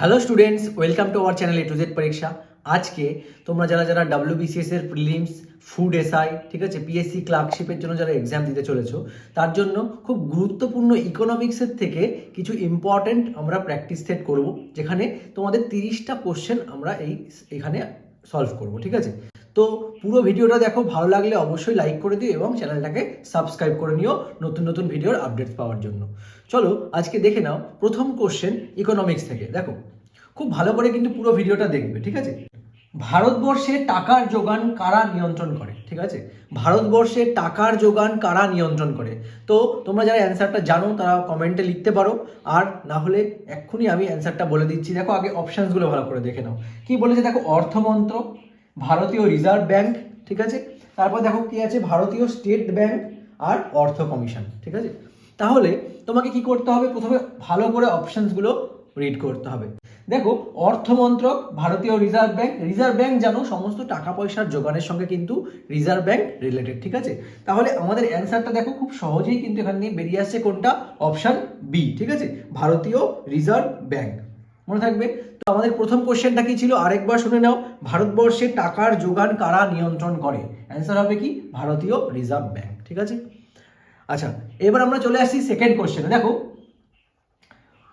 Hello students welcome to our channel A to Z পরীক্ষা আজকে তোমরা যারা যারা ডাব্লিউবিসিএস এর প্রিলিমস ফুড এসআই ঠিক আছে পিএসসি ক্লার্কশিপের জন্য যারা এক্সাম দিতে চলেছো, তার জন্য খুব গুরুত্বপূর্ণ ইকোনমিক্সের থেকে কিছু ইম্পর্ট্যান্ট আমরা প্র্যাকটিস সেট করব, যেখানে তোমাদের তিরিশটা কোশ্চেন আমরা এই, এখানে সলভ করব, ঠিক আছে? তো পুরো ভিডিওটা দেখো, ভালো লাগলে অবশ্যই লাইক করে দিও এবং চ্যানেলটাকে সাবস্ক্রাইব করে নিও নতুন নতুন ভিডিওর আপডেট পাওয়ার জন্য। চলো, আজকে দেখে নাও প্রথম কোশ্চেন ইকোনমিক্স থেকে। দেখো, খুব ভালো করে কিন্তু পুরো ভিডিওটা দেখবে, ঠিক আছে? ভারতবর্ষে টাকার যোগান কারা নিয়ন্ত্রণ করে? ঠিক আছে? ভারতবর্ষে টাকার যোগান কারা নিয়ন্ত্রণ করে? তো তোমরা যারা অ্যান্সারটা জানো, তারা কমেন্টে লিখতে পারো। আর না হলে এক্ষুনি আমি অ্যান্সারটা বলে দিচ্ছি। দেখো আগে অপশানসগুলো ভালো করে দেখে নাও। কি বলেছে? দেখো অর্থমন্ত্রক ভারতীয় রিজার্ভ ব্যাংক, ঠিক আছে? তারপর দেখো কি আছে? ভারতীয় স্টেট ব্যাংক আর অর্থ কমিশন, ঠিক আছে? তাহলে তোমাকে কি করতে হবে? প্রথমে ভালো করে অপশানসগুলো রিড করতে হবে। দেখো, অর্থমন্ত্রক, ভারতীয় রিজার্ভ ব্যাংক রিজার্ভ ব্যাংক জানো সমস্ত টাকা পয়সার যোগানের সঙ্গে কিন্তু রিজার্ভ ব্যাংক রিলেটেড ঠিক আছে? তাহলে আমাদের অ্যান্সারটা দেখো, খুব সহজেই কিন্তু এখান দিয়ে বেরিয়ে আসছে কোনটা? অপশান বি ঠিক আছে? ভারতীয় রিজার্ভ ব্যাংক। মনে থাকবে? তো আমাদের প্রথম কোশ্চেনটা কি ছিল? আরেকবার শুনে নাও। ভারতবর্ষে টাকার যোগান কারা নিয়ন্ত্রণ করে? অ্যান্সার হবে কি? ভারতীয় রিজার্ভ ব্যাংক, ঠিক আছে? আচ্ছা এবার আমরা চলে আসছি সেকেন্ড কোশ্চেনে দেখো,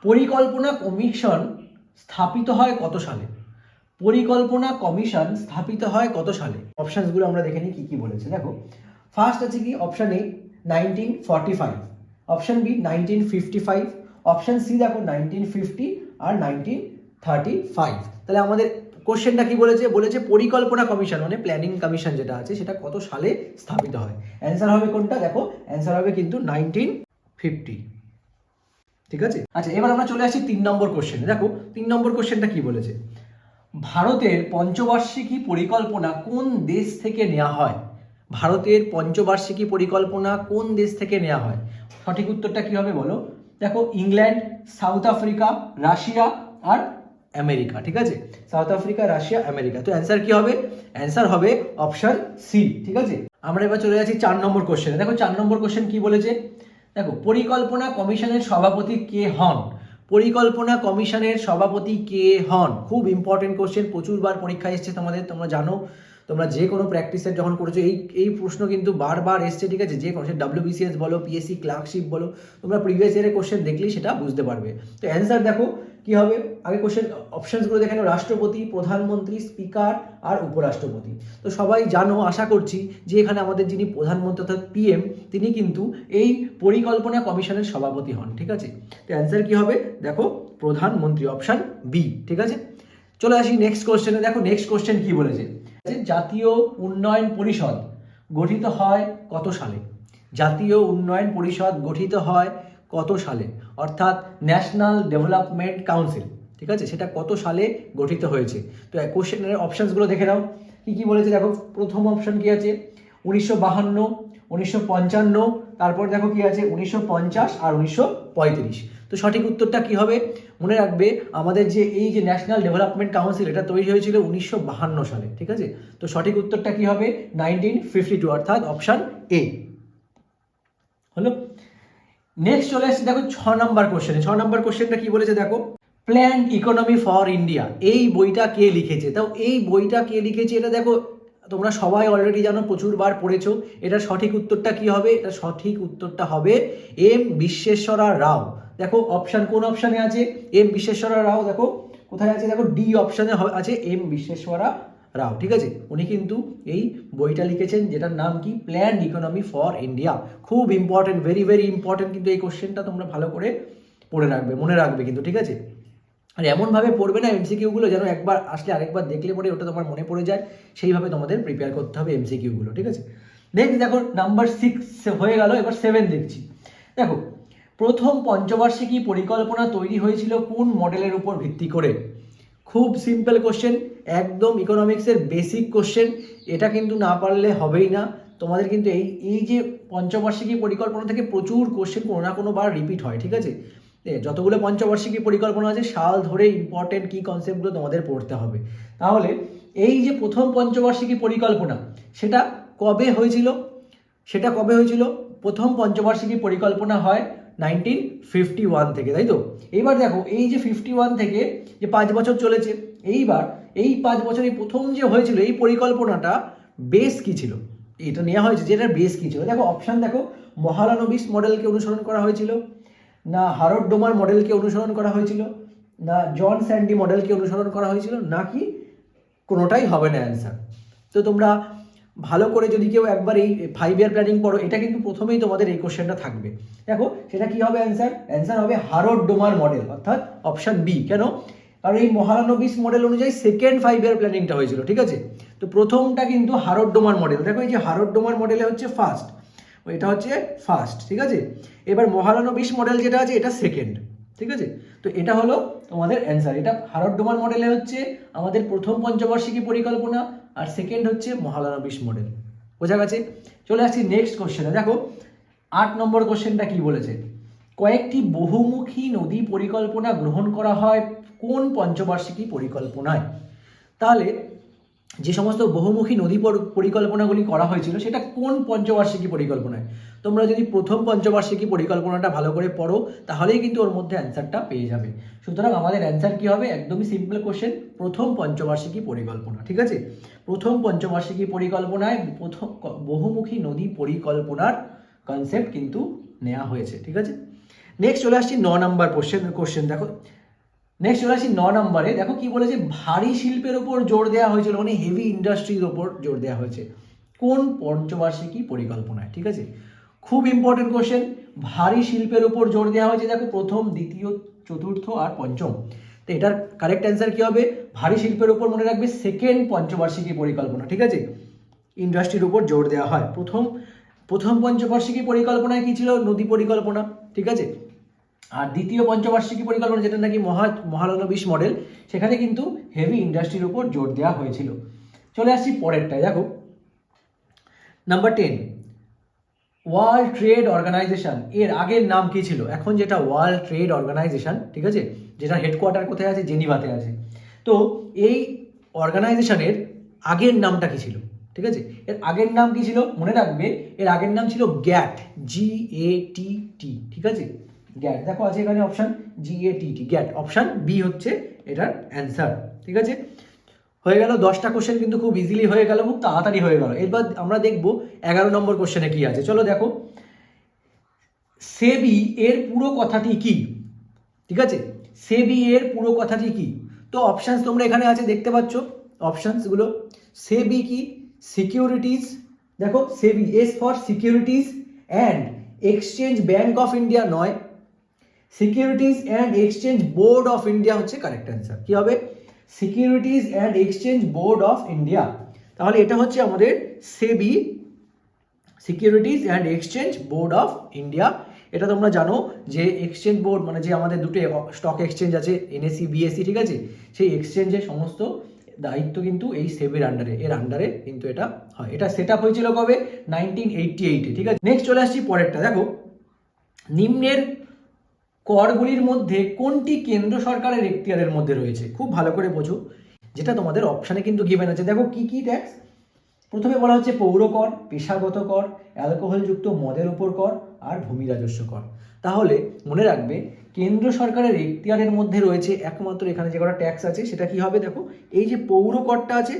পরিকল্পনা কমিশন স্থাপিত হয় কত সালে? পরিকল্পনা কমিশন স্থাপিত হয় কত সালে? অপশানসগুলো আমরা দেখে নিই কী কী বলেছে। দেখো ফার্স্ট আছে কি? Option A nineteen forty five option B nineteen fifty five option C দেখো নাইনটিন ফিফটি আর নাইনটিন থার্টি ফাইভ তাহলে আমাদের কোশ্চেনটা কি বলেছে? বলেছে পরিকল্পনা কমিশন মানে প্ল্যানিং কমিশন যেটা আছে, সেটা কত সালে স্থাপিত হয়? অ্যান্সার হবে কোনটা? দেখো অ্যান্সার হবে কিন্তু নাইনটিন ফিফটি ঠিক আছে? আচ্ছা এবার আমরা চলে আসছি তিন নম্বর কোশ্চেনে দেখো, তিন নম্বর কোশ্চেনটা কি বলেছে? ভারতের পঞ্চবার্ষিকী পরিকল্পনা কোন দেশ থেকে নেওয়া হয়? ভারতের পঞ্চবার্ষিকী পরিকল্পনা কোন দেশ থেকে নেওয়া হয়? সঠিক উত্তরটা কি হবে বলো? দেখো, ইংল্যান্ড, সাউথ আফ্রিকা, রাশিয়া আর আমেরিকা, ঠিক আছে? South Africa, Russia, America. তো অ্যান্সার কি হবে? অ্যান্সার হবে অপশন সি ঠিক আছে? আমরা এবার চলে যাচ্ছি চার নম্বর কোশ্চেনে দেখো, চার নম্বর কোশ্চেন কি বলেছে? দেখো, পরিকল্পনা কমিশনের সভাপতি কে হন? পরিকল্পনা কমিশনের সভাপতি কে হন? খুব ইম্পর্টেন্ট কোশ্চেন প্রচুরবার পরীক্ষা এসছে তোমাদের, তোমরা জানো। তোমরা যে কোনো প্র্যাকটিসের যখন করেছ, এই এই প্রশ্ন কিন্তু বারবার এসছে, ঠিক আছে? যে কোনো ডাব্লিউবিসিএস বলো পিএসসি ক্লার্কশিপ বলো, তোমরা প্রিভিয়াস ইয়ারের কোশ্চেন দেখলেই সেটা বুঝতে পারবে। তো অ্যান্সার দেখো কি হবে? আগে কোশ্চেন অপশনসগুলো দেখে নাও। রাষ্ট্রপতি, প্রধানমন্ত্রী স্পিকার আর উপরাষ্ট্রপতি। তো সবাই জানো, আশা করছি, যে এখানে আমাদের যিনি প্রধানমন্ত্রী অর্থাৎ পিএম তিনি কিন্তু এই পরিকল্পনা কমিশনের সভাপতি হন, ঠিক আছে? তো অ্যান্সার কি হবে? দেখো, প্রধানমন্ত্রী অপশন বি ঠিক আছে? চলে আসি নেক্সট কোশ্চেনে দেখো নেক্সট কোশ্চেন কি বলেছে? জাতীয় উন্নয়ন পরিষদ গঠিত হয় কত সালে? জাতীয় উন্নয়ন পরিষদ গঠিত হয় কত সালে? অর্থাৎ ন্যাশনাল ডেভেলপমেন্ট কাউন্সিল ঠিক আছে? সেটা কত সালে গঠিত হয়েছে? তো কোশ্চেনের অপশানসগুলো দেখে নাও। কী কী বলেছে? দেখো, প্রথম অপশন কী আছে? উনিশশো বাহান্ন, উনিশশো পঞ্চান্ন, তারপর দেখো কি আছে? উনিশশো পঞ্চাশ আর উনিশশো পঁয়ত্রিশ। তো সঠিক উত্তরটা কি হবে? মনে রাখবে, আমাদের যে এই যে ন্যাশনাল ডেভেলপমেন্ট কাউন্সিল এটা তৈরি হয়েছিল উনিশশো বাহান্ন সালে, ঠিক আছে? তো সঠিক উত্তরটা কি হবে? নাইনটিন ফিফটি টু অর্থাৎ অপশান এ হলো নেক্সট চলে আসছে, দেখো ছ নম্বর কোশ্চেনে ছ নম্বর কোশ্চেনটা কি বলেছে দেখো? প্ল্যান ইকোনমি ফর ইন্ডিয়া এই বইটা কে লিখেছে? তাও এই বইটা কে লিখেছে? এটা দেখো, তোমরা সবাই অলরেডি জানো, প্রচুরবার পড়েছো। এটা সঠিক উত্তরটা কি হবে? এটা সঠিক উত্তরটা হবে এম বিশ্বেশ্বরা রাও। দেখো অপশান কোন অপশানে আছে? এম বিশ্বেশ্বরা রাও, দেখো, কোথায় আছে? দেখো ডি অপশানে আছে এম বিশ্বেশ্বরা রাও, ঠিক আছে? উনি কিন্তু এই বইটা লিখেছেন যেটার নাম কি? প্ল্যান ইকোনমি ফর ইন্ডিয়া খুব ইম্পর্টেন্ট ভেরি ভেরি ইম্পর্টেন্ট কিন্তু এই কোশ্চেনটা তোমরা ভালো করে পড়ে রাখবে, মনে রাখবে কিন্তু, ঠিক আছে? আর এমনভাবে পড়বে না এমসিকিউগুলো যেন একবার আসলে আরেকবার দেখলে পরে ওটা তোমার মনে পড়ে যায়, সেইভাবে তোমাদের প্রিপেয়ার করতে হবে এমসিকিউগুলো ঠিক আছে? নেক্সট দেখো নাম্বার সিক্স হয়ে গেল, এবার সেভেন দেখছি। দেখো, প্রথম পঞ্চবার্ষিকী পরিকল্পনা তৈরি হয়েছিল কোন মডেলের উপর ভিত্তি করে? খুব সিম্পল কোশ্চেন একদম ইকোনমিক্সের বেসিক কোশ্চেন এটা কিন্তু না পারলে হবেই না। তোমাদের কিন্তু এই এই যে পঞ্চবার্ষিকী পরিকল্পনা থেকে প্রচুর কোশ্চেন কোনো না কোনো বার রিপিট হয়, ঠিক আছে? যতগুলো পঞ্চবার্ষিকী পরিকল্পনা আছে, সাল ধরে ইম্পর্টেন্ট কী কনসেপ্টগুলো তোমাদের পড়তে হবে। তাহলে এই যে প্রথম পঞ্চবার্ষিকী পরিকল্পনা, সেটা কবে হয়েছিল? সেটা কবে হয়েছিল? প্রথম পঞ্চবার্ষিকী পরিকল্পনা হয় নাইনটিন ফিফটি ওয়ান থেকে, তাই তো? এইবার দেখো, এই যে ফিফটি ওয়ান থেকে যে পাঁচ বছর চলেছে, এইবার এই পাঁচ বছরে প্রথম যে হয়েছিল, এই পরিকল্পনাটা বেস কি ছিল? এটা নেওয়া হয়েছে যেটার বেস কি ছিল? দেখো অপশান দেখো মহালানবিস মডেলকে অনুসরণ করা হয়েছিল, না হারড ডোমার মডেলকে অনুসরণ করা হয়েছিল, না জন স্যান্ডি মডেলকে অনুসরণ করা হয়েছিল, নাকি কোনোটাই হবে না অ্যান্সার তো তোমরা ভালো করে যদি কেউ একবার এই ফাইভ ইয়ার প্ল্যানিং করো, এটা কিন্তু প্রথমেই তোমাদের এই কোশ্চেনটা থাকবে। দেখো, সেটা কি হবে অ্যান্সার অ্যান্সার হবে হারড ডোমার মডেল অর্থাৎ অপশান বি কেন? কারণ এই মহারানবিস মডেল অনুযায়ী সেকেন্ড ফাইভ ইয়ার প্ল্যানিংটা হয়েছিল, ঠিক আছে? তো প্রথমটা কিন্তু হারড ডোমার মডেল দেখো, এই যে হারড ডোমার মডেলে হচ্ছে ফার্স্ট এটা হচ্ছে ফার্স্ট ঠিক আছে? এবার মহারানবিস মডেল যেটা আছে, এটা সেকেন্ড ঠিক আছে? তো এটা হলো তোমাদের অ্যান্সার এটা হারড ডোমার মডেলে হচ্ছে আমাদের প্রথম পঞ্চবার্ষিকী পরিকল্পনা আর সেকেন্ড হচ্ছে মহালানবিস মডেল বোঝা গেছে? চলে আসছি নেক্সট কোশ্চেনে দেখো, আট নম্বর কোশ্চেনটা কি বলেছে? কয়েকটি বহুমুখী নদী পরিকল্পনা গ্রহণ করা হয় কোন পঞ্চবার্ষিকী পরিকল্পনায়? তাহলে, যে সমস্ত বহুমুখী নদী পরিকল্পনাগুলি করা হয়েছিল, সেটা কোন পঞ্চবার্ষিকী পরিকল্পনায়? তোমরা যদি প্রথম পঞ্চবার্ষিকী পরিকল্পনাটা ভালো করে পড়ো, তাহলেই কিন্তু ওর মধ্যে অ্যান্সারটা পেয়ে যাবে। সুতরাং আমাদের অ্যান্সার কি হবে? একদমই সিম্পল কোশ্চেন প্রথম পঞ্চবার্ষিকী পরিকল্পনা, ঠিক আছে? প্রথম পঞ্চবার্ষিকী পরিকল্পনায় প্রথম বহুমুখী নদী পরিকল্পনার কনসেপ্ট কিন্তু নেওয়া হয়েছে, ঠিক আছে? নেক্সট চলে আসছি ন নাম্বার কোশ্চেন কোশ্চেন দেখো। নেক্সট চলে আসি ন নম্বরে, দেখো কি বলেছে? ভারী শিল্পের ওপর জোর দেওয়া হয়েছিল মানে হেভি ইন্ডাস্ট্রির ওপর জোর দেওয়া হয়েছে। কোন পঞ্চবার্ষিকী পরিকল্পনায়, ঠিক আছে? খুব ইম্পর্টেন্ট কোশ্চেন ভারী শিল্পের উপর জোর দেওয়া হয়েছে, দেখো, প্রথম, দ্বিতীয়, চতুর্থ আর পঞ্চম। তো এটার কারেক্ট অ্যান্সার কি হবে? ভারী শিল্পের উপর মনে রাখবে সেকেন্ড পঞ্চবার্ষিকী পরিকল্পনা, ঠিক আছে? ইন্ডাস্ট্রির উপর জোর দেওয়া হয়। প্রথম প্রথম পঞ্চবার্ষিকী পরিকল্পনায় কি ছিল? নদী পরিকল্পনা, ঠিক আছে? আর দ্বিতীয় পঞ্চবার্ষিকী পরিকল্পনা যেটা নাকি মহা মহালানবিশ মডেল সেখানে কিন্তু হেভি ইন্ডাস্ট্রির উপর জোর দেওয়া হয়েছিল। চলে আসছি পরেরটায়, দেখো। Number ten World Trade Organization এর আগের নাম কি ছিল? এখন যেটা ওয়ার্ল্ড ট্রেড অর্গানাইজেশন ঠিক আছে? যেটা হেডকোয়ার্টার কোথায় আছে? জেনিভাতে আছে। তো এই অর্গানাইজেশনের আগের নামটা কি ছিল? ঠিক আছে? এর আগের নাম কি ছিল? মনে রাখবে, এর আগের নাম ছিল গ্যাট জি এ টি টি ঠিক আছে? গ্যাট দেখো আছে এখানে option G A T T GATT option B হচ্ছে এটার অ্যান্সার ঠিক আছে? হয়ে গেল, দশটা কোশ্চেন কিন্তু খুব ইজিলি হয়ে গেল খুব তাড়াতাড়ি হয়ে গেল। এরপর আমরা দেখব এগারো নম্বর কোশ্চেনে কি আছে। চলো দেখো। সেবি এর পুরো কথাটি কি? ঠিক আছে? সেবি এর পুরো কথাটি কি? তো অপশানস তোমরা এখানে আছে, দেখতে পাচ্ছ? অপশানসগুলো সেবি কি? সিকিউরিটিজ দেখো, SEBI S for Securities and Exchange Bank of India নয়। Securities and Exchange Board of India হচ্ছে কারেক্ট অ্যান্সার কি হবে? Securities and Exchange Board of India তাহলে এটা হচ্ছে আমাদের SEBI Securities and Exchange Board of India এটা তোমরা জানো যে এক্সচেঞ্জ বোর্ড মানে যে আমাদের দুটো স্টক এক্সচেঞ্জ আছে এনএসি বিএসসি ঠিক আছে? সেই এক্সচেঞ্জের সমস্ত দায়িত্ব কিন্তু এই সেবির আন্ডারে এর আন্ডারে কিন্তু এটা হয়। এটা সেট আপ হয়েছিল কবে? নাইনটিন এইটটি এইটে ঠিক আছে? নেক্সট চলে আসছি পরেরটা। দেখো, নিম্নের করগুলির মধ্যে কোনটি কেন্দ্র সরকারের এখতিয়ারের মধ্যে রয়েছে? খুব ভালো করে বোঝো। যেটা তোমাদের অপশানে কিন্তু গিভেন আছে। দেখো কি কি ট্যাক্স প্রথমে বলা হচ্ছে পৌর কর, পেশাগত কর অ্যালকোহলযুক্ত মদের উপর কর আর ভূমি রাজস্ব কর। তাহলে মনে রাখবে, কেন্দ্র সরকারের এখতিয়ারের মধ্যে রয়েছে একমাত্র এখানে যে কটা ট্যাক্স আছে, সেটা কি হবে দেখো? এই যে পৌর করটা আছে,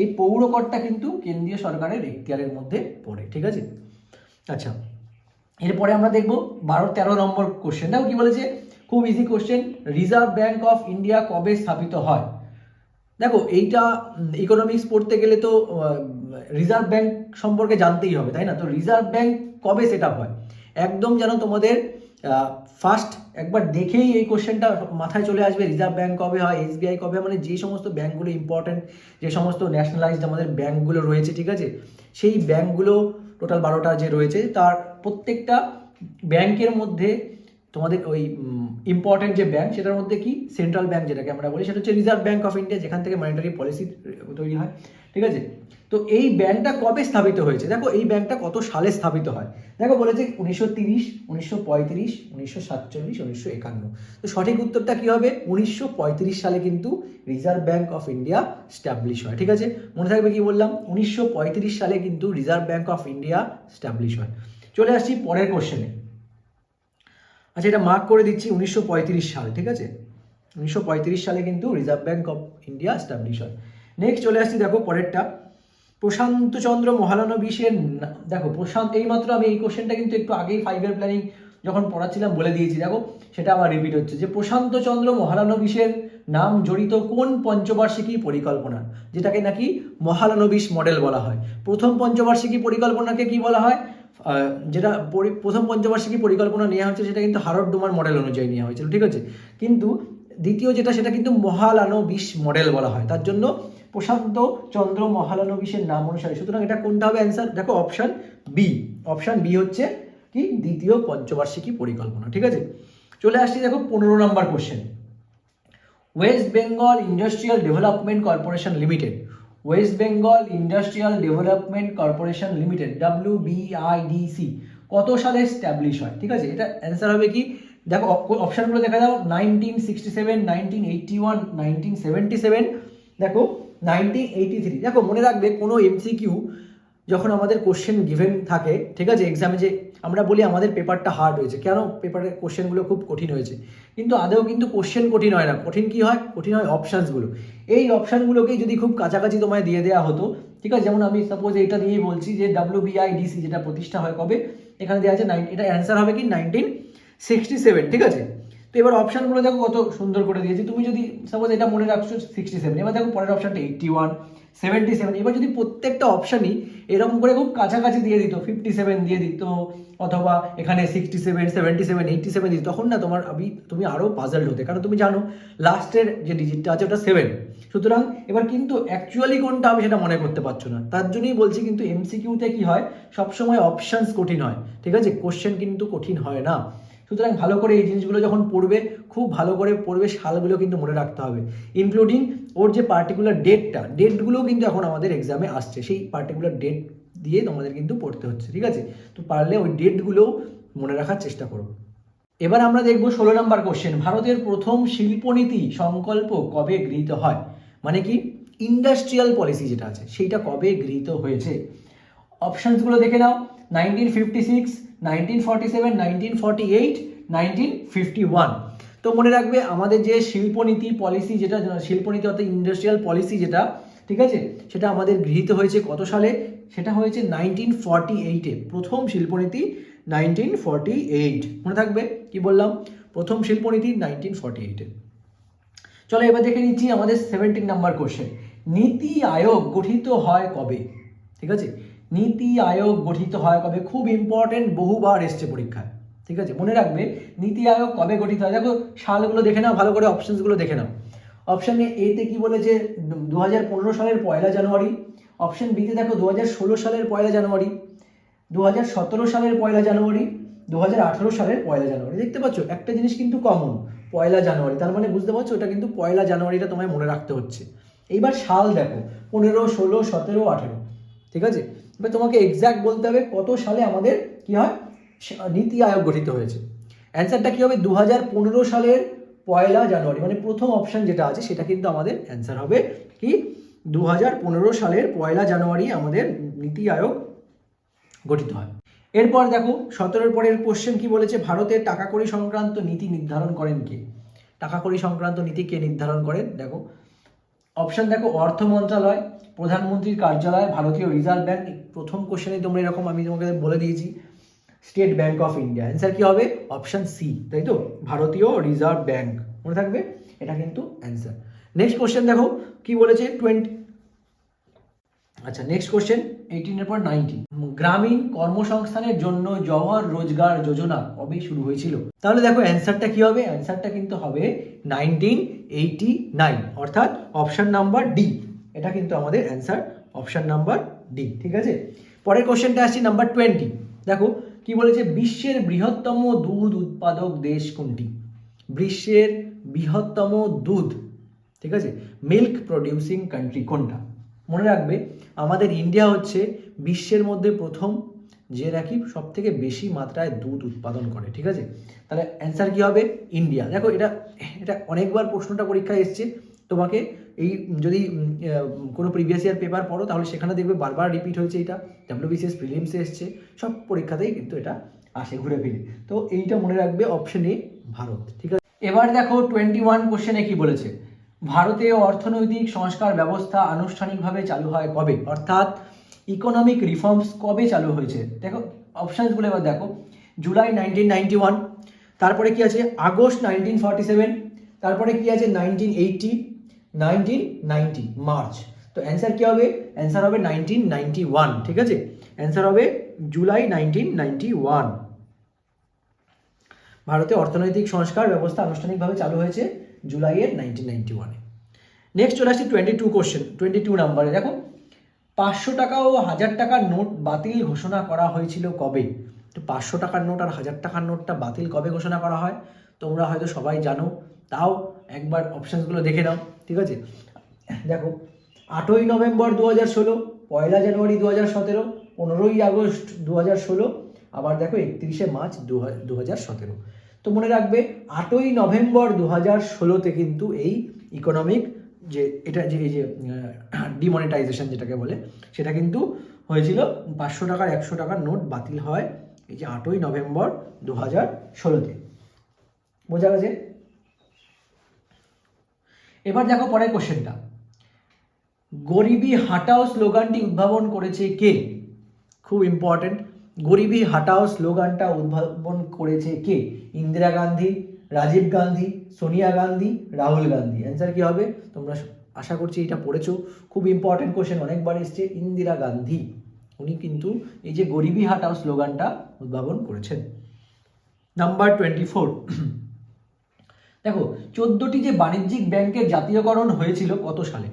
এই পৌর করটা কিন্তু কেন্দ্রীয় সরকারের এখতিয়ারের মধ্যে পড়ে, ঠিক আছে? আচ্ছা এরপরে আমরা দেখব বারো তেরো নম্বর কোশ্চেন দেখো কি বলেছে? খুব easy question Reserve Bank of India কবে স্থাপিত হয়? দেখো, এইটা ইকোনমিক্স পড়তে গেলে তো রিজার্ভ ব্যাংক সম্পর্কে জানতেই হবে, তাই না? তো রিজার্ভ ব্যাংক কবে সেট হয়? একদম যেন তোমাদের ফার্স্ট একবার দেখেই এই কোশ্চেনটা মাথায় চলে আসবে রিজার্ভ ব্যাংক কবে হয় এসবিআই কবে মানে যে সমস্ত ব্যাঙ্কগুলো ইম্পর্টেন্ট যে সমস্ত ন্যাশনালাইজড আমাদের ব্যাঙ্কগুলো রয়েছে, ঠিক আছে? সেই ব্যাঙ্কগুলো টোটাল বারোটা যে রয়েছে, তার প্রত্যেকটা ব্যাংকের মধ্যে তোমাদের ওই ইম্পর্টেন্ট যে ব্যাংক সেটার মধ্যে কি? সেন্ট্রাল ব্যাংক যেটাকে আমরা বলি, সেটা হচ্ছে রিজার্ভ ব্যাংক অফ ইন্ডিয়া যেখান থেকে মনিটারি পলিসি তৈরি হয়। ঠিক আছে? তো এই ব্যাংকটা কবে স্থাপিত হয়েছে? দেখো, এই ব্যাংকটা কত সালে স্থাপিত হয়? দেখো, বলেছে উনিশশো তিরিশ, উনিশশো পঁয়ত্রিশ, উনিশশো সাতচল্লিশ, উনিশশো একান্ন। তো সঠিক উত্তরটা কি হবে? উনিশশো পঁয়ত্রিশ সালে কিন্তু Reserve Bank of India establish হয়। ঠিক আছে? মনে থাকবে কি বললাম? উনিশশো পঁয়ত্রিশ সালে কিন্তু Reserve Bank of India establish হয়। চলে আসছি পরের কোশ্চেনে আচ্ছা এটা মার্ক করে দিচ্ছি উনিশশো সাল, ঠিক আছে? উনিশশো পঁয়ত্রিশ সালে কিন্তু Reserve Bank of India establish হয়। নেক্সট চলে আসছি, দেখো পরেরটা। প্রশান্তচন্দ্র মহালানবিশের দেখো প্রশান্ত, এইমাত্র আমি এই কোশ্চেনটা কিন্তু একটু আগেই ফাইভের প্ল্যানিং যখন পড়াচ্ছিলাম বলে দিয়েছি, দেখো, সেটা আবার রিপিট হচ্ছে যে প্রশান্তচন্দ্র মহালানবিশের নাম জড়িত কোন পঞ্চবার্ষিকী পরিকল্পনা? যেটাকে নাকি মহালানবিশ মডেল বলা হয়। প্রথম পঞ্চবার্ষিকী পরিকল্পনাকে কি বলা হয়? যেটা প্রথম পঞ্চবার্ষিকী পরিকল্পনা নেওয়া হয়েছে, সেটা কিন্তু হারড ডোমার মডেল অনুযায়ী নেওয়া হয়েছিল, ঠিক আছে? কিন্তু দ্বিতীয় যেটা, সেটা কিন্তু মহালানবিশ মডেল বলা হয়। তার জন্য প্রশান্ত চন্দ্র মহালানবিশের নাম অনুসারে। সুতরাং এটা কোনটা হবে অ্যান্সার দেখো অপশান বি অপশান বি হচ্ছে কি? দ্বিতীয় পঞ্চবার্ষিকী পরিকল্পনা, ঠিক আছে? চলে আসছি দেখো পনেরো নম্বর question West Bengal Industrial Development Corporation Limited West Bengal Industrial Development Corporation Limited W BIDC কত সালে স্ট্যাবলিশ হয়? ঠিক আছে? এটা অ্যান্সার হবে কি? দেখো অপশানগুলো দেখা যাও। Nineteen sixty seven nineteen eighty one nineteen seventy seven দেখো নাইনটিন এইটি থ্রি দেখো, মনে রাখবে কোনো এমসিকিউ যখন আমাদের কোশ্চেন গিভেন থাকে, ঠিক আছে? এক্সামে যে আমরা বলি আমাদের পেপারটা হার্ড হয়েছে। কেন? পেপারের কোশ্চেনগুলো খুব কঠিন হয়েছে। কিন্তু আদেও কিন্তু কোশ্চেন কঠিন হয় না। কঠিন কি হয়? কঠিন হয় অপশানসগুলো এই অপশানগুলোকেই যদি খুব কাছাকাছি তোমায় দিয়ে দেওয়া হতো, ঠিক আছে? যেমন আমি সাপোজ এটা দিয়েই বলছি যে ডাব্লিউ বিআইডিসি যেটা প্রতিষ্ঠা হয় কবে? এখানে দেওয়া আছে নাইন এটা অ্যান্সার হবে কি নাইনটিন সিক্সটি সেভেন ঠিক আছে? তো এবার অপশানগুলো দেখো কত সুন্দর করে দিয়েছি। তুমি যদি সাপোজ এটা মনে রাখছো সিক্সটি সেভেন এবার দেখো পরের অপশানটা এইটটি ওয়ান সেভেন্টি সেভেন এবার যদি প্রত্যেকটা অপশানই এরকম করে খুব কাছাকাছি দিয়ে দিত ফিফটি সেভেন দিয়ে দিত, অথবা এখানে sixty seven seventy seven eighty seven দিত, তখন না তোমার আমি তুমি আরও পাজলড হতে। কারণ তুমি জানো লাস্টের যে ডিজিটটা আছে ওটা সেভেন সুতরাং এবার কিন্তু অ্যাকচুয়ালি কোনটা আমি সেটা মনে করতে পারছ না। তার জন্যই বলছি কিন্তু এমসিকিউতে কি হয়? সবসময় অপশানস কঠিন হয়। ঠিক আছে? কোশ্চেন কিন্তু কঠিন হয় না। সুতরাং ভালো করে এই জিনিসগুলো যখন পড়বে, খুব ভালো করে পড়বে, সালগুলো কিন্তু মনে রাখতে হবে। ইনক্লুডিং ওর যে পার্টিকুলার ডেটটা ডেটগুলোও কিন্তু এখন আমাদের এক্সামে আসছে। সেই পার্টিকুলার ডেট দিয়ে তোমাদের কিন্তু পড়তে হচ্ছে, ঠিক আছে? তো পারলে ওই ডেটগুলোও মনে রাখার চেষ্টা করো। এবার আমরা দেখব ষোলো নম্বর কোশ্চেন ভারতের প্রথম শিল্পনীতি সংকল্প কবে গৃহীত হয়? মানে কি? ইন্ডাস্ট্রিয়াল পলিসি যেটা আছে, সেইটা কবে গৃহীত হয়েছে? অপশানসগুলো দেখে নাও। Nineteen fifty six, nineteen forty seven, nineteen eight, nineteen fifty one. তো মনে রাখবে আমাদের যে শিল্পনীতি পলিসি যেটা, শিল্পনীতি অর্থাৎ ইন্ডাস্ট্রিয়াল পলিসি যেটা, ঠিক আছে? সেটা আমাদের গৃহীত হয়েছে কত সালে? সেটা হয়েছে নাইনটিন ফর্টি এইটে। প্রথম শিল্পনীতি নাইনটিন ফর্টি এইট। মনে থাকবে? কি বললাম? প্রথম শিল্পনীতি নাইনটিন ফর্টি এইটে। চলো এবার দেখে নিচ্ছি আমাদের সেভেন্টিন নাম্বার কোশ্চেন নীতি আয়োগ গঠিত হয় কবে? ঠিক আছে? নীতি আয়োগ গঠিত হয় কবে? খুব ইম্পর্টেন্ট বহুবার এসছে পরীক্ষায়। ঠিক আছে? মনে রাখবে, নীতি আয়োগ কবে গঠিত হয়? দেখো, সালগুলো দেখে নাও, ভালো করে অপশনসগুলো দেখে নাও। অপশন এতে কি বলেছে? দু হাজার পনেরো সালের পয়লা জানুয়ারি। অপশন বিতে দেখো, দু হাজার ষোলো সালের পয়লা জানুয়ারি। দু হাজার সতেরো সালের পয়লা জানুয়ারি। দু হাজার আঠেরো সালের পয়লা জানুয়ারি। দেখতে পাচ্ছ, একটা জিনিস কিন্তু কমন পয়লা জানুয়ারি। তার মানে বুঝতে পারছ? ওটা কিন্তু পয়লা জানুয়ারিটা তোমায় মনে রাখতে হচ্ছে। এইবার সাল দেখো, পনেরো, ষোলো, সতেরো, আঠেরো। ঠিক আছে? এবার তোমাকে এক্স্যাক্ট বলতে হবে কত সালে আমাদের কি হয়? নীতি আয়োগ গঠিত হয়েছে। অ্যান্সারটা কি হবে? দু হাজার পনেরো সালের পয়লা জানুয়ারি। মানে প্রথম অপশন যেটা আছে, সেটা কিন্তু আমাদের অ্যান্সার হবে কি? দু হাজার পনেরো সালের পয়লা জানুয়ারি আমাদের নীতি আয়োগ গঠিত হয়। এরপর দেখো, সতেরোর পরের কোশ্চেন কি বলেছে? ভারতের টাকা কড়ি সংক্রান্ত নীতি নির্ধারণ করেন কে? টাকা কড়ি সংক্রান্ত নীতি কে নির্ধারণ করেন? দেখো অপশন দেখো, অর্থ মন্ত্রণালয় প্রধানমন্ত্রীর কার্যালয়, ভারতীয় রিজার্ভ ব্যাংক প্রথম কোশ্চেনে তোমরা এরকম, আমি তোমাকে বলে দিয়েছি। State Bank of India answer কি হবে? অপশান সি তাই তো? ভারতীয় রিজার্ভ ব্যাংক মনে থাকবে? এটা কিন্তু অ্যান্সার নেক্সট কোশ্চেন দেখো, কি বলেছে? টোয়েন্টি আচ্ছা নেক্সট কোশ্চেন এইটিনের পর নাইনটিন গ্রামীণ কর্মসংস্থানের জন্য জওহর রোজগার যোজনা কবে শুরু হয়েছিল? তাহলে দেখো অ্যান্সারটা কি হবে? অ্যান্সারটা কিন্তু হবে নাইনটিন এইটি নাইন অর্থাৎ অপশন নাম্বার ডি এটা কিন্তু আমাদের অ্যান্সার অপশন নাম্বার ডি ঠিক আছে? পরের কোশ্চেনটা আসছি নাম্বার টোয়েন্টি দেখো, কি বলেছে? বিশ্বের বৃহত্তম দুধ উৎপাদক দেশ কোনটি? বিশ্বের বৃহত্তম দুধ, ঠিক আছে? মিল্ক প্রডিউসিং কান্ট্রি কোনটা? মনে রাখবে, আমাদের ইন্ডিয়া হচ্ছে বিশ্বের মধ্যে প্রথম যে নাকি সব থেকে বেশি মাত্রায় দুধ উৎপাদন করে, ঠিক আছে? তাহলে অ্যান্সার কী হবে? ইন্ডিয়া দেখো, এটা এটা অনেকবার প্রশ্নটা পরীক্ষায় এসছে। তোমাকে এই, যদি কোনো প্রিভিয়াস ইয়ার পেপার পড়ো, তাহলে সেখানে দেখবে বারবার রিপিট হয়েছে এটা। ডাব্লিউবিসিএস প্রিলিমসে এসছে। সব পরীক্ষাতেই কিন্তু এটা আসে ঘুরে ফিরে। তো এইটা মনে রাখবে অপশন এ ভারত, ঠিক আছে? এবার দেখো টোয়েন্টি ওয়ান কোশ্চেনে কি বলেছে? ভারতে অর্থনৈতিক সংস্কার ব্যবস্থা আনুষ্ঠানিকভাবে চালু হয় কবে? অর্থাৎ ইকোনমিক রিফর্মস কবে চালু হয়েছে? দেখো অপশানসগুলো এবার দেখো। জুলাই নাইনটিন নাইনটি ওয়ান তারপরে কি আছে? আগস্ট নাইনটিন ফর্টি সেভেন তারপরে কি আছে? Nineteen eighty nineteen ninety March তো অ্যান্সার কী হবে? অ্যান্সার হবে নাইনটিন নাইনটি ওয়ান ঠিক আছে? অ্যান্সার হবে জুলাই নাইনটিন নাইনটি ওয়ান ভারতে অর্থনৈতিক সংস্কার ব্যবস্থা আনুষ্ঠানিকভাবে চালু হয়েছে জুলাইয়ের নাইনটিন নাইনটি ওয়ানে নেক্সট চলে আসছি twenty two question twenty two নাম্বারে দেখো, পাঁচশো টাকা ও হাজার টাকার নোট বাতিল ঘোষণা করা হয়েছিল কবে? তো পাঁচশো টাকার নোট আর হাজার টাকার নোটটা বাতিল কবে ঘোষণা করা হয়? তোমরা হয়তো সবাই জানো, তাও একবার অপশানসগুলো দেখে নাও, ঠিক আছে? দেখো, আটই নভেম্বর দু হাজার ষোলো, পয়লা জানুয়ারি দু হাজার সতেরো, পনেরোই আগস্ট দু হাজার ষোলো, আবার দেখো একত্রিশে মার্চ দু হাজার সতেরো। তো মনে রাখবে, আটই নভেম্বর দু হাজার ষোলোতে কিন্তু এই ইকোনমিক যে এটা যে, এই যে ডিমনিটাইজেশন যেটাকে বলে, সেটা কিন্তু হয়েছিল। পাঁচশো টাকার একশো টাকার নোট বাতিল হয় এই যে আটই নভেম্বর দু হাজার ষোলোতে। বোঝা গেছে? এবার দেখো পরের কোশ্চেনটা গরিবি হাটাও স্লোগানটি উদ্ভাবন করেছে কে? খুব ইম্পর্টেন্ট গরিবি হাটাও স্লোগানটা উদ্ভাবন করেছে কে? ইন্দিরা গান্ধী, রাজীব গান্ধী, সোনিয়া গান্ধী, রাহুল গান্ধী। অ্যান্সার কি হবে? তোমরা আশা করছি এটা পড়েছো। খুব ইম্পর্টেন্ট কোশ্চেন অনেকবার এসছে, ইন্দিরা গান্ধী। উনি কিন্তু এই যে গরিবি হাটাও স্লোগানটা উদ্ভাবন করেছেন। নাম্বার টোয়েন্টি ফোর দেখো, চোদ্দটি যে বাণিজ্যিক ব্যাংকের জাতীয়করণ হয়েছিল কত সালে?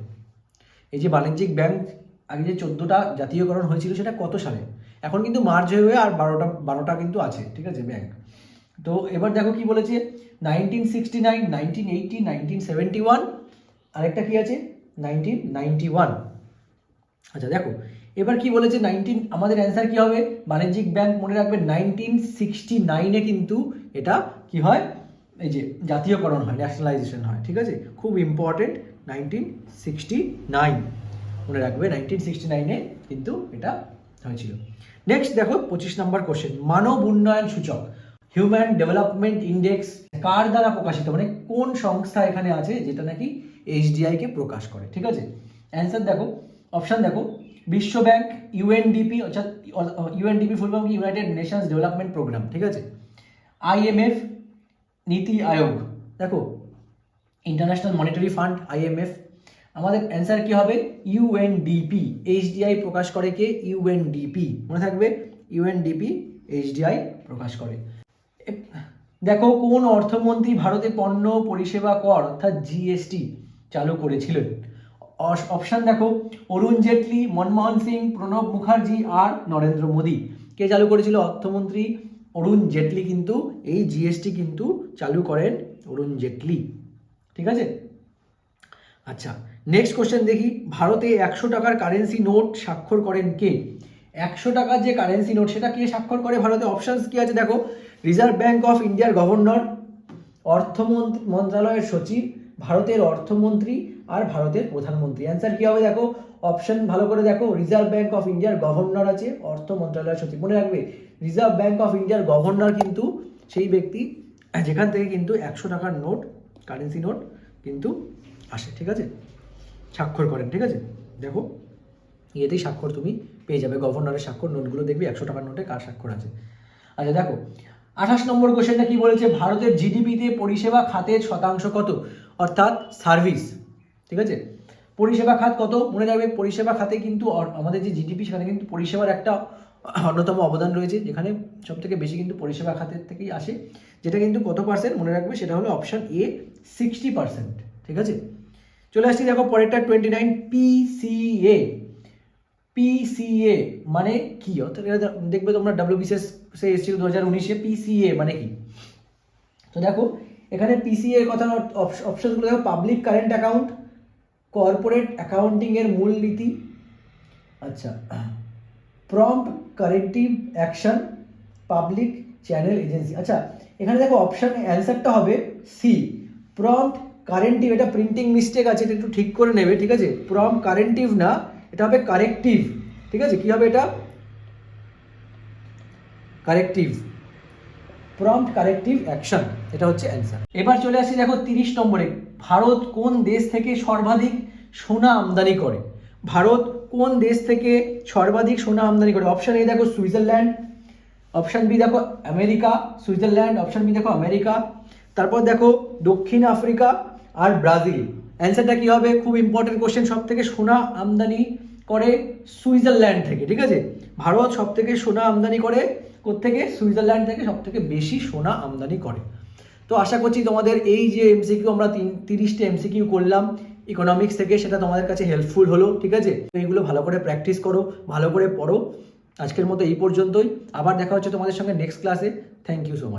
এই যে বাণিজ্যিক ব্যাংক, আগে যে চোদ্দোটা জাতীয়করণ হয়েছিল সেটা কত সালে? এখন কিন্তু মার্চ হয়ে আর বারোটা বারোটা কিন্তু আছে, ঠিক আছে, ব্যাংক। তো এবার দেখো কি বলেছে? Nineteen sixty nine nineteen eighty nineteen seventy one আরেকটা কি আছে? নাইনটিন নাইনটি ওয়ান আচ্ছা দেখো, এবার কি বলেছে? নাইনটিন আমাদের অ্যান্সার কি হবে? বাণিজ্যিক ব্যাংক মনে রাখবে নাইনটিন সিক্সটি নাইনে কিন্তু এটা কি হয়? এই যে জাতীয়করণ হয় ন্যাশনালাইজেশন হয়, ঠিক আছে? খুব ইম্পর্টেন্ট নাইনটিন সিক্সটি নাইন মনে রাখবে নাইনটিন সিক্সটি নাইনে কিন্তু এটা হয়েছিল। নেক্সট দেখো, পঁচিশ নম্বর কোশ্চেন মানব উন্নয়ন সূচক। হিউম্যান ডেভেলপমেন্ট ইন্ডেক্স কার দ্বারা প্রকাশিত? মানে কোন সংস্থা এখানে আছে যেটা নাকি এইচডিআইকে প্রকাশ করে? ঠিক আছে? অ্যান্সার দেখো। অপশান দেখো। বিশ্ব ব্যাংক ইউএনডিপি অর্থাৎ UNDP full form United Nations Development Programme ঠিক আছে? আইএমএফ নীতি আয়োগ। দেখো ইন্টারন্যাশনাল মনিটারি ফান্ড আইএমএফ আমাদের অ্যান্সার কি হবে? ইউএনডিপি এইচডিআই প্রকাশ করে কে? ইউএনডিপি মনে থাকবে? ইউএনডিপি এইচডিআই প্রকাশ করে। দেখো কোন অর্থমন্ত্রী ভারতে পণ্য পরিষেবা কর অর্থাৎ জিএসটি চালু করেছিলেন? অপশান দেখো, অরুণ জেটলি, মনমোহন সিং, প্রণব মুখার্জি আর নরেন্দ্র মোদী। কে চালু করেছিল অর্থমন্ত্রী? অরুণ জেটলি কিন্তু, এই জিএসটি কিন্তু চালু করেন অরুণ জেটলি। ঠিক আছে? আচ্ছা নেক্সট কোশ্চেন দেখি, ভারতে একশো টাকার কারেন্সি নোট স্বাক্ষর করেন কে? একশো টাকার যে কারেন্সি নোট সেটা কে স্বাক্ষর করে ভারতে? অপশানস কি আছে দেখো? রিজার্ভ ব্যাংক অফ ইন্ডিয়ার গভর্নর অর্থমন্ত্রী মন্ত্রণালয়ের সচিব, ভারতের অর্থমন্ত্রী আর ভারতের প্রধানমন্ত্রী। অ্যান্সার কি হবে দেখো? অপশন ভালো করে দেখো। রিজার্ভ ব্যাংক অফ ইন্ডিয়ার গভর্নর আছে, অর্থ মন্ত্রণালয়ের সচিব। মনে রাখবে রিজার্ভ ব্যাংক অফ ইন্ডিয়ার গভর্নর কিন্তু সেই ব্যক্তি, যেখান থেকে কিন্তু একশো টাকার নোট কারেন্সি নোট কিন্তু আসে, ঠিক আছে? স্বাক্ষর করেন, ঠিক আছে? দেখো, ইয়েতেই স্বাক্ষর তুমি পেয়ে যাবে। গভর্নরের স্বাক্ষর নোটগুলো দেখবি, একশো টাকার নোটে কার স্বাক্ষর আছে। আচ্ছা দেখো আঠাশ নম্বর কোশ্চেনটা কি বলেছে? ভারতের জিডিপিতে পরিষেবা খাতের শতাংশ কত? অর্থাৎ সার্ভিস। ঠিক আছে? পরিষেবা খাত কত? মনে রাখবে, পরিষেবা খাতে কিন্তু আমাদের যে জিডিপি সেখানে কিন্তু পরিষেবার একটা অন্যতম অবদান রয়েছে। যেখানে সব থেকে বেশি কিন্তু পরিষেবা খাতের থেকেই আসে। যেটা কিন্তু কত পার্সেন্ট মনে রাখবে, সেটা হলো অপশান এ সিক্সটি পার্সেন্ট ঠিক আছে? চলে আসছি, দেখো, পরেরটা টোয়েন্টি নাইন পিসিএ পিসিএ মানে কি? অর্থাৎ দেখবে তোমরা ডাব্লিউবিসিএস সে এসেছিল দু হাজার উনিশে পিসিএ মানে কি? তো দেখো, এখানে পিসিএ কথা অপশনগুলো দেখো public current account corporate accounting এর মূলনীতি আচ্ছা prompt corrective action public channel agency আচ্ছা এখানে দেখো অপশন অ্যান্সারটা হবে সি প্রম্পট কারেন্টিভ এটা প্রিন্টিং মিস্টেক আছে, এটা একটু ঠিক করে নেবে, ঠিক আছে? প্রম্পট কারেন্টিভ না এটা হবে কারেক্টিভ ঠিক আছে? কি হবে এটা? কারেক্টিভ প্রম্পট কারেক্টিভ অ্যাকশন এটা হচ্ছে অ্যান্সার এবার চলে আসি দেখো তিরিশ নম্বরে। ভারত কোন দেশ থেকে সর্বাধিক সোনা আমদানি করে? ভারত কোন দেশ থেকে সর্বাধিক সোনা আমদানি করে? অপশন এ দেখো সুইজারল্যান্ড অপশন বি দেখো আমেরিকা, সুইজারল্যান্ড অপশন বি দেখো আমেরিকা, তারপর দেখো দক্ষিণ আফ্রিকা আর ব্রাজিল। অ্যান্সারটা কি হবে? খুব ইম্পর্টেন্ট কোশ্চেন সব থেকে সোনা আমদানি করে সুইজারল্যান্ড থেকে, ঠিক আছে? ভারত সব থেকে সোনা আমদানি করে থেকে সুইজারল্যান্ড থেকে সব থেকে বেশি সোনা আমদানি করে। তো আশা করছি তোমাদের এই যে এমসিকিউ আমরা তিন, তিরিশটা এমসিকিউ করলাম ইকোনমিক্স থেকে, সেটা তোমাদের কাছে হেল্পফুল হলো, ঠিক আছে? তো এইগুলো ভালো করে প্র্যাকটিস করো, ভালো করে পড়ো। আজকের মতো এই পর্যন্তই। আবার দেখা হচ্ছে তোমাদের সঙ্গে নেক্সট ক্লাসে থ্যাংক ইউ সো মাচ